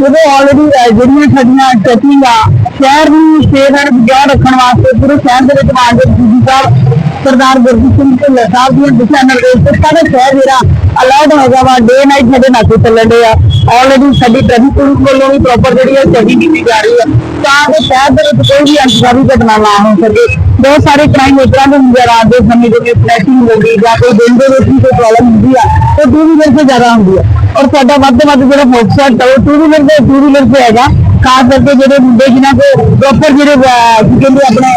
ਉਹਦੇ ਆਲਰੇਡੀ ਜਿਹੜੀਆਂ ਸਾਡੀਆਂ ਟੈਕਿੰਗ ਆ, ਸ਼ਹਿਰ ਨੂੰ ਸੇਫ ਐਂਡ ਸਿਕਿਉਰ ਰੱਖਣ ਵਾਸਤੇ, ਪੂਰੇ ਸ਼ਹਿਰ ਦੇ ਵਿੱਚ ਮਾਨਯੋਗ ਜੀ ਸਾਹਿਬ ਸਰਦਾਰ ਗੁਰਜੀਤ ਸਿੰਘ ਢਿੱਲੋਂ ਸਾਹਿਬ ਦੀਆਂ ਦਿਸ਼ਾ ਨਿਰਦੇਸ਼ ਤੇ ਸ਼ਹਿਰ ਜਿਹੜਾ ਅਲਰਟ ਹੈਗਾ ਵਾ ਡੇ ਨਾਈਟ ਸਾਡੇ ਨਾਕੇ ਚੱਲਣ ਦੇ ਆ। ਆਲਰੇਡੀ ਸਾਡੀ ਟ੍ਰੈਫਿਕ ਪੁਲਿਸ ਵੱਲੋਂ ਵੀ ਪ੍ਰੋਪਰ ਜਿਹੜੀ ਹੈ ਚੈਕਿੰਗ ਕੀਤੀ ਜਾ ਰਹੀ ਹੈ ਤਾਂ ਕਿ ਸ਼ਹਿਰ ਦੇ ਵਿੱਚ ਕੋਈ ਵੀ ਅਨਸਕਾਰੀ ਘਟਨਾ ਨਾ ਹੋ ਸਕੇ। ਬਹੁਤ ਸਾਰੇ ਕ੍ਰਾਈਮ ਇਸ ਦੇ ਹੁੰਦੇ ਆ ਸਮੇਂ ਜਿਵੇਂ ਫਲੈਸ਼ਿੰਗ ਹੋ ਗਈ ਜਾਂ ਕੋਈ ਦਿਨ ਦੇ ਵਿੱਚ ਕੋਈ ਪ੍ਰੋਬਲਮ ਹੁੰਦੀ ਆ, ਉਹ ਟੂ ਵੀਲਰ ਤੇ ਜ਼ਿਆਦਾ ਹੁੰਦੀ ਆ। ਔਰ ਸਾਡਾ ਵੱਧ ਤੋਂ ਵੱਧ ਜਿਹੜਾ ਫੋਕਸ ਹੈ ਉਹ ਟੂ ਵੀਲਰ ਦੇ ਟੂ ਵੀਲਰ ਤੇ ਹੈਗਾ ਖਾਸ ਕਰਕੇ ਜਿਹੜੇ ਮੁੰਡੇ ਜਿਨ੍ਹਾਂ ਕੋ ਪ੍ਰੋਪਰ ਜਿਹੜੇ ਕਹਿੰਦੇ ਆਪਣੇ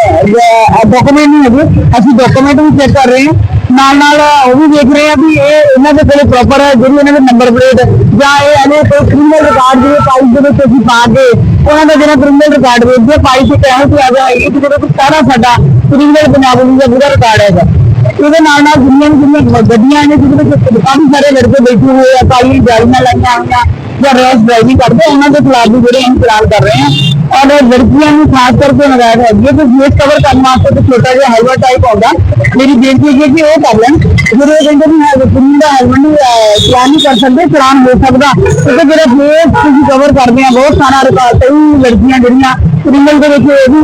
ਡਾਕੂਮੈਂਟ ਨਹੀਂ ਹੈਗੇ, ਅਸੀਂ ਡਾਕੂਮੈਂਟ ਵੀ ਚੈੱਕ ਕਰ ਰਹੇ ਹਾਂ। ਨਾਲ ਨਾਲ ਉਹ ਵੀ ਦੇਖ ਰਹੇ ਆ ਵੀ ਇਹ ਇਹਨਾਂ ਦੇ ਕੋਲੇ ਪ੍ਰੋਪਰ ਹੈ, ਜਿਹੜੀ ਇਹਨਾਂ ਦੇ ਨੰਬਰ ਪਲੇਟ ਜਾਂ ਇਹ ਇਹਨੇ ਕੋਈ ਕ੍ਰਿਮੀਨਲ ਰਿਕਾਰਡ ਜਿਹੜੇ ਪਾਈ ਦੇ ਵਿੱਚ ਅਸੀਂ ਪਾ ਕੇ ਉਹਨਾਂ ਦਾ ਜਿਹੜਾ ਕ੍ਰਿਮੀਨਲ ਰਿਕਾਰਡ ਵੇਚਦੇ ਪਾਈ ਤੇ ਕਹਿਣ ਤੇ ਆ ਜਾਏਗੀ ਕਿ ਜਿਹੜਾ ਸਾਰਾ ਸਾਡਾ ਕ੍ਰਿਮੀਨਲ ਪੰਜਾਬ ਦਾ ਪੂਰਾ ਰਿਕਾਰਡ ਹੈਗਾ। ਉਹਦੇ ਨਾਲ ਨਾਲ ਜਿੰਨੀਆਂ ਨੂੰ ਜਿਹੜੀਆਂ ਗੱਡੀਆਂ ਨੇ ਜਿਹਦੇ ਵਿੱਚ ਕਾਫੀ ਸਾਰੇ ਲੜਕੇ ਬੈਠੇ ਹੋਏ ਆ ਕਾਲੀ ਜਾਲੀਆਂ ਲਾਈਆਂ ਹੋਈਆਂ ਜਾਂ ਰੈਸ ਡਰਾਈਵਿੰਗ ਕਰਦੇ ਆ, ਉਹਨਾਂ ਦੇ ਖਿਲਾਫ ਵੀ ਜਿਹੜੇ ਅਸੀਂ ਚਲਾਨ ਕਰ ਰਹੇ ਆ। ਔਰ ਲੜਕੀਆਂ ਨੂੰ ਖਾਸ ਕਰਕੇ ਨਜ਼ਾਇਜ਼ ਹੈਗੀ ਹੈ ਕਿ ਫੇਸ ਕਵਰ ਕਰਨ ਵਾਸਤੇ ਤੇ ਛੋਟਾ ਜਿਹਾ ਹੈਲਮਟ ਟਾਈਪ ਆਉਂਦਾ, ਮੇਰੀ ਬੇਨਤੀ ਹੈ ਕਿ ਉਹ ਕਰ ਲੈਣ ਜਦੋਂ ਇਹ ਕਹਿੰਦੇ ਵੀ ਹੈ ਕੁੜੀ ਦਾ ਹੈਲਮਟ ਨਹੀਂ ਚਲਾਨ ਨਹੀਂ ਕਰ ਸਕਦੇ ਚਲਾਨ ਹੋ ਸਕਦਾ ਕਿਉਂਕਿ ਜਿਹੜਾ ਫੇਸ ਤੁਸੀਂ ਕਵਰ ਕਰਦੇ ਆ, ਬਹੁਤ ਸਾਰਾ ਰਿਕਾਰਡ, ਕਈ ਲੜਕੀਆਂ ਜਿਹੜੀਆਂ ਕ੍ਰਿਮੀਨਲ ਦੇ ਵਿੱਚ ਇਹ ਵੀ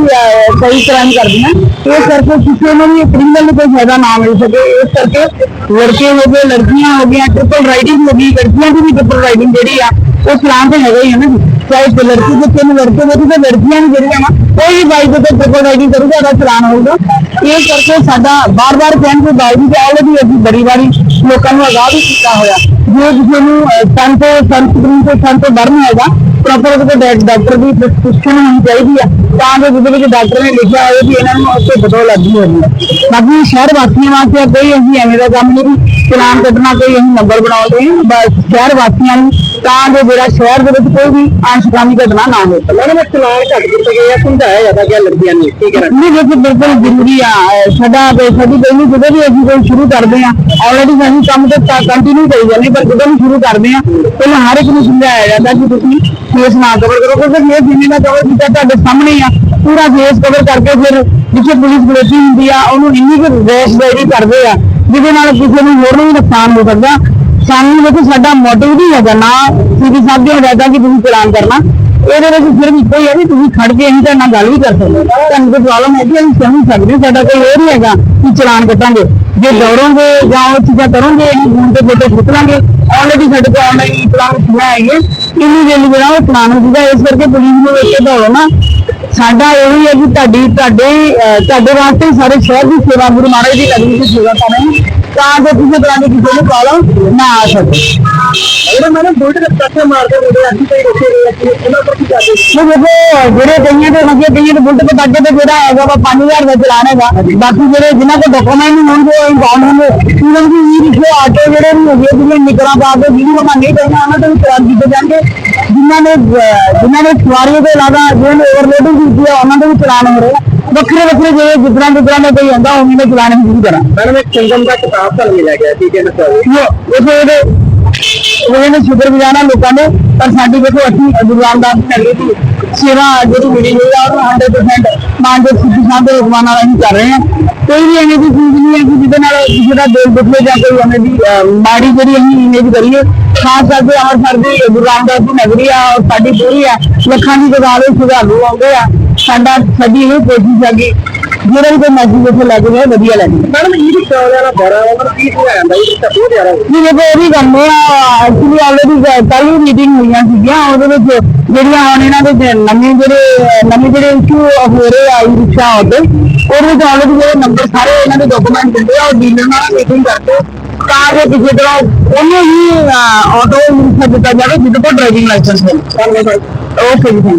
ਕਈ ਕ੍ਰਾਈਮ ਕਰਦੀਆਂ ਇਸ ਕਰਕੇ ਕਿਸੇ ਨੂੰ ਵੀ ਕ੍ਰਿਮੀਨਲ ਨੂੰ ਕੋਈ ਫਾਇਦਾ ਨਾ ਮਿਲ ਸਕੇ ਇਸ ਕਰਕੇ ਲੜਕੇ ਹੋ ਗਏ, ਲੜਕੀਆਂ ਹੋ ਗਈਆਂ ਟ੍ਰਿਪਲ ਰਾਈਡਿੰਗ ਹੋ ਗਈ, ਲੜਕੀਆਂ ਦੀ ਵੀ ਟ੍ਰਿਪਲ ਰਾਈਡਿੰਗ ਜਿਹੜੀ ਆ, ਉਹ ਚਲਾਨ ਤੇ ਹੈਗਾ ਹੀ ਹੈ ਨਾ ਜੀ। ਚਾਹੇ ਤੇ ਲੜਕੀ ਦੇ ਤਿੰਨ ਲੜਕੇ ਦੇ ਤੇ ਲੜਕੀਆਂ ਵੀ ਜਿਹੜੀਆਂ ਵਾ ਕੋਈ ਵੀ ਬਾਈਕ ਦੇ ਉੱਤੇ ਟ੍ਰਿਪਲ ਰਾਈਡਿੰਗ ਕਰੂਗਾ, ਉਹਦਾ ਚਲਾਨ ਹੋਊਗਾ। ਇਸ ਕਰਕੇ ਸਾਡਾ ਬਾਰ-ਬਾਰ ਕਹਿਣ ਦੇ ਬਾਵਜੂਦ ਆਲਰੇਡੀ ਅਸੀਂ ਬੜੀ ਵਾਰੀ ਲੋਕਾਂ ਨੂੰ ਆਗਾਹ ਵੀ ਕੀਤਾ ਹੋਇਆ। ਜੇ ਕਿਸੇ ਨੂੰ ਸੰਤ ਸੰਸਕ੍ਰਿਤ ਤੋਂ ਸੰਤ ਡਰਨ ਹੈਗਾ ਪ੍ਰੋਪਰ ਉਹਦੇ ਕੋਲ ਡਾਕਟਰ ਦੀ ਪ੍ਰਸਕ੍ਰਿਪਸ਼ਨ ਹੋਣੀ ਚਾਹੀਦੀ ਆ। ਤਾਂ ਜੋ ਜਿਹਦੇ ਵਿੱਚ ਡਾਕਟਰ ਨੇ ਲਿਖਿਆ ਹੋਵੇ ਵੀ ਇਹਨਾਂ ਨੂੰ ਉੱਥੇ ਬਦੋ ਲੱਗੀ ਹੋਣੀ ਬਾਕੀ ਸ਼ਹਿਰ ਵਾਸੀਆਂ ਵਾਸਤੇ ਕੋਈ ਅਸੀਂ ਐਵੇਂ ਦਾ ਕੰਮ ਨਹੀਂ ਵੀ ਚਲਾਨ ਕੱਢਣਾ ਕੋਈ ਅਸੀਂ ਨੰਬਰ ਬਣਾਉਂਦੇ ਹਾਂ। ਬਸ ਸ਼ਹਿਰ ਵਾਸੀਆਂ ਨੂੰ ਤਾਂ ਜੋ ਜਿਹੜਾ ਸ਼ਹਿਰ ਦੇ ਵਿੱਚ ਕੋਈ ਵੀ ਅਨਸ਼ਕਾਮੀ ਘਟਨਾ ਨਾ ਹੋਵੇ। ਮੈਡਮ ਇਹ ਚਲਾਨ ਘੱਟ ਦਿੱਤੇ ਗਏ ਆ ਸਮਝਾਇਆ ਜਾਂਦਾ ਗਿਆ ਲੜਕੀਆਂ ਨੂੰ ਕੀ ਕਰਨ ਨਹੀਂ ਦੇਖੋ ਬਿਲਕੁਲ ਜ਼ਰੂਰੀ ਆ। ਅਹ ਸਾਡਾ ਤੇ ਸਾਡੀ ਪਹਿਲੀ ਜਦੋਂ ਵੀ ਅਸੀਂ ਕੋਈ ਸ਼ੁਰੂ ਕਰਦੇ ਆ ਆਲਰੇਡੀ ਅਸੀਂ ਕੰਮ ਤੇ ਕੰਟੀਨਿਊ ਕਰੀ ਜਾਂਦੇ ਪਰ ਜਦੋਂ ਵੀ ਸ਼ੁਰੂ ਕਰਦੇ ਆ ਪਹਿਲਾਂ ਹਰ ਇੱਕ ਨੂੰ ਸਮਝਾਇਆ ਜਾਂਦਾ ਕਿ ਤੁਸੀਂ ਫੇਸ ਨਾ ਕਵਰ ਕਰੋ, ਕਿਉਂਕਿ ਫੇਸ ਜਿੰਨੀ ਨਾ ਕਵਰ ਕੀਤਾ ਤੁਹਾਡੇ ਸਾਹਮਣੇ ਆ। ਪੂਰਾ ਫੇਸ ਕਵਰ ਕਰਕੇ ਫਿਰ ਜਿੱਥੇ ਪੁਲਿਸ ਖਲੋਤੀ ਹੁੰਦੀ ਆ, ਉਹਨੂੰ ਇੰਨੀ ਕੁ ਰੇਸ ਕਰਦੇ ਆ, ਜਿਹਦੇ ਨਾਲ ਕਿਸੇ ਨੂੰ ਹੋਰ ਨੂੰ ਨੁਕਸਾਨ ਹੋ ਸਕਦਾ। ਸਾਨੂੰ ਦੇਖੋ, ਸਾਡਾ ਮੋਟਿਵ ਵੀ ਹੈਗਾ ਨਾ ਸੀਡੀ ਸਾਹਿਬ ਦੀ ਹਦਾਇਤਾਂ ਕਿ ਤੁਸੀਂ ਚਲਾਨ ਕਰਨਾ। ਇਹਦੇ ਵਿੱਚ ਸਿਰਫ ਇੱਕੋ ਹੀ ਹੈ ਵੀ ਤੁਸੀਂ ਖੜ ਕੇ ਅਸੀਂ ਤੁਹਾਡੇ ਨਾਲ ਗੱਲ ਵੀ ਕਰ ਸਕਦੇ ਹੋ। ਤੁਹਾਨੂੰ ਕੋਈ ਪ੍ਰੋਬਲਮ ਹੈ ਕਿ ਅਸੀਂ ਸਮਝ ਸਕਦੇ ਸਾਡਾ ਕੋਈ ਹੋਰ ਨਹੀਂ ਹੈਗਾ ਕਿ ਚਲਾਨ ਕੱਟਾਂਗੇ। ਜੇ ਦੌੜੋਗੇ ਜਾਂ ਉਹ ਚੀਜ਼ਾਂ ਕਰੋਗੇ, ਅਸੀਂ ਫੋਨ ਤੇ ਫੋਟੋ ਖਿੱਚ ਲਾਂਗੇ ਆਲਰੇਡੀ ਸਾਡੇ ਕੋਲ ਆਨਲਾਈਨ ਚਲਾਨ ਖਿੱਚਣਾ ਹੈਗੇ। ਇੰਨੀ ਜਲਦੀ ਜਿਹੜਾ ਉਹ ਚਲਾਨ ਹੋ ਜੂਗਾ ਇਸ ਕਰਕੇ ਪੁਲਿਸ ਨੂੰ ਇੱਥੇ ਦੌੜੋ ਨਾ। ਸਾਡਾ ਇਹ ਹੀ ਹੈ ਕਿ ਤੁਹਾਡੀ ਤੁਹਾਡੇ ਤੁਹਾਡੇ ਵਾਸਤੇ ਹੀ ਸਾਰੇ ਸ਼ਹਿਰ ਦੀ ਸੇਵਾ ਗੁਰੂ ਮਹਾਰਾਜ ਦੀ ਲੱਗਦੀ ਦੀ ਸੇਵਾ ਕਰ ਰਹੇ ਹਾਂ ਤਾਂ ਜੋ ਕਿਸੇ ਤਰ੍ਹਾਂ ਦੀ ਕਿਸੇ ਨੂੰ ਪ੍ਰੋਬਲਮ ਨਾ ਆ ਸਕੇ ਉਹਨਾਂ ਮੈਡਮ ਬੁਲਟ ਦੇ ਟੱਕਰ ਮਾਰਦੇ ਮੁੰਡੇ ਅਸੀਂ ਕਈ ਰੋਕੇ ਗਏ ਅਸੀਂ ਉਹਨਾਂ ਪਰ ਕੀ ਕਰਦੇ ਉਹ ਦੇਖੋ ਜਿਹੜੇ ਕਈਆਂ ਦੇ ਲੱਗੇ ਕਈਆਂ ਦੇ ਬੁਲਟ ਤੇ ਅੱਗੇ ਤੇ ਜਿਹੜਾ ਹੈਗਾ ਵਾ 5000 ਦਾ ਚਲਾਨ ਹੈਗਾ। ਬਾਕੀ ਜਿਹੜੇ ਜਿਨ੍ਹਾਂ ਕੋਲ ਡਾਕੂਮੈਂਟ ਨਹੀਂ ਹੋਣਗੇ ਉਹ ਇੰਪਾਊਂਡ ਹੋਣਗੇ। ਈਵਨ ਕਿ ਈ ਰਿਕਸ਼ੇ ਆਟੋ ਜਿਹੜੇ ਵੀ ਹੈਗੇ ਜਿਹੜੇ ਨਿਕਰਾਂ ਪਾ ਕੇ ਜਿਹਨੂੰ ਨਹੀਂ ਕਰਨਾ ਉਹਨਾਂ ਤੇ ਵੀ ਚਲਾਨ ਕੀਤੇ ਜਾਣਗੇ। ਜਿਨ੍ਹਾਂ ਨੇ ਜਿਨ੍ਹਾਂ ਨੇ ਸਵਾਰੀਆਂ ਦੇ ਇਲਾਵਾ ਜਿਹਨਾਂ ਨੇ ਓਵਰਲੋਡਿੰਗ ਕੀਤੀ ਆ ਉਹਨਾਂ ਦੇ ਵੀ ਚਲਾਨ ਹੋ ਰਹੇ ਵੱਖਰੇ ਵੱਖਰੇ ਜਿਹੜੇ ਜਿੱਦਾਂ ਜਿੱਦਾਂ ਦਾ ਕੋਈ ਹੁੰਦਾ ਉਵੇਂ ਦੇ ਚਲਾਨ ਅਸੀਂ ਸ਼ੁਰੂ ਕਰਾਂ। ਮੈਡਮ ਇੱਕ ਸੰਗਮ ਦਾ ਕਿਤਾਬ ਤੁਹਾਨੂੰ ਮਿਲਿਆ ਗਿਆ ਕੀ ਕਹਿਣਾ ਚਾਹੋਗੇ? ਉਹ ਉਹਦੇ ਉਹਦੇ ਨੇ ਸ਼ੁਕਰ ਗੁਜ਼ਾਰਾਂ ਲੋਕਾਂ ਨੇ ਪਰ ਸਾਡੀ ਦੇਖੋ ਅਸੀਂ ਗੁਰੂ ਰਾਮਦਾਸ ਨਗਰੀ ਦੀ ਸੇਵਾ ਜਿਹੜੀ ਮਿਲੀ ਹੋਈ ਆ ਉਹ 100% ਮਾਨਜੋਤ ਸਿੱਧੂ ਸਾਹਿਬ ਦੇ ਹੁਕਮਾਂ ਨਾਲ ਅਸੀਂ ਕਰ ਰਹੇ ਹਾਂ। ਕੋਈ ਵੀ ਐਵੇਂ ਦੀ ਚੀਜ਼ ਨਹੀਂ ਹੈ ਜਿਹਦੇ ਨਾਲ ਦਾ ਦਿਲ ਦੁਖੇ ਜਾਂ ਕੋਈ ਐਵੇਂ ਦੀ ਮਾੜੀ ਜਿਹੜੀ ਅਸੀਂ ਇਮੇਜ ਕਰੀਏ ਖਾਸ ਕਰਕੇ ਅੰਮ੍ਰਿਤਸਰ ਦੀ ਗੁਰੂ ਰਾਮਦਾਸ ਦੀ ਨਗਰੀ ਆ ਔਰ ਸਾਡੀ ਪੂਰੀ ਆ। ਲੱਖਾਂ ਦੀ ਜਗ੍ਹਾ ਦੇ ਸ਼ਰਧਾਲੂ ਆਉਂਦੇ ਆ। ਸਾਡਾ ਸਾਡੀ ਇਹ ਕੋਸ਼ਿਸ਼ ਹੈ ਕਿ ਜਿਹੜਾ ਵੀ ਕੋਈ ਮੈਸੇਜ ਉੱਥੇ ਲੱਗ ਰਿਹਾ ਵਧੀਆ ਲੱਗੇ ਮੈਡਮ ਇਹ ਰਿਕਸ਼ਾ ਵਾਲਿਆਂ ਦਾ ਬੜਾ ਉਹਨਾਂ ਕੀ ਸਮਝਾਇਆ ਜਾਂਦਾ ਇਹ ਰਿਕਸ਼ਾ ਬਹੁਤ ਜ਼ਿਆਦਾ ਹੈ ਜੀ ਦੇਖੋ ਇਹ ਵੀ ਕਰਨੇ ਆ। ਐਕਚੁਅਲੀ ਆਲਰੇਡੀ ਕੱਲ ਵੀ ਮੀਟਿੰਗ ਹੋਈਆਂ ਸੀਗੀਆਂ। ਉਹਦੇ ਵਿੱਚ ਜਿਹੜੀਆਂ ਹੁਣ ਇਹਨਾਂ ਦੇ ਨਵੇਂ ਜਿਹੜੇ ਨਵੇਂ ਜਿਹੜੇ ਇਸ਼ੂ ਹੋ ਰਹੇ ਆ ਰਿਕਸ਼ਾ ਆਟੋ ਉਹਦੇ ਵਿੱਚ ਆਲਰੇਡੀ ਜਿਹੜੇ ਨੰਬਰ ਸਾਰੇ ਇਹਨਾਂ ਦੇ ਡਾਕੂਮੈਂਟ ਦਿੰਦੇ ਆ। ਉਹ ਡੀਲਰ ਨਾਲ ਮੀਟਿੰਗ ਕਰਕੇ ਤਾਂ ਕਿ ਕਿਸੇ ਤਰ੍ਹਾਂ ਉਹਨੂੰ ਹੀ ਆਟੋ ਦਿੱਤਾ ਜਾਵੇ ਜਿਹਦੇ ਕੋਲ ਡਰਾਈਵਿੰਗ ਲਾਇਸੈਂਸ ਹੈ ਓਕੇ ਜੀ.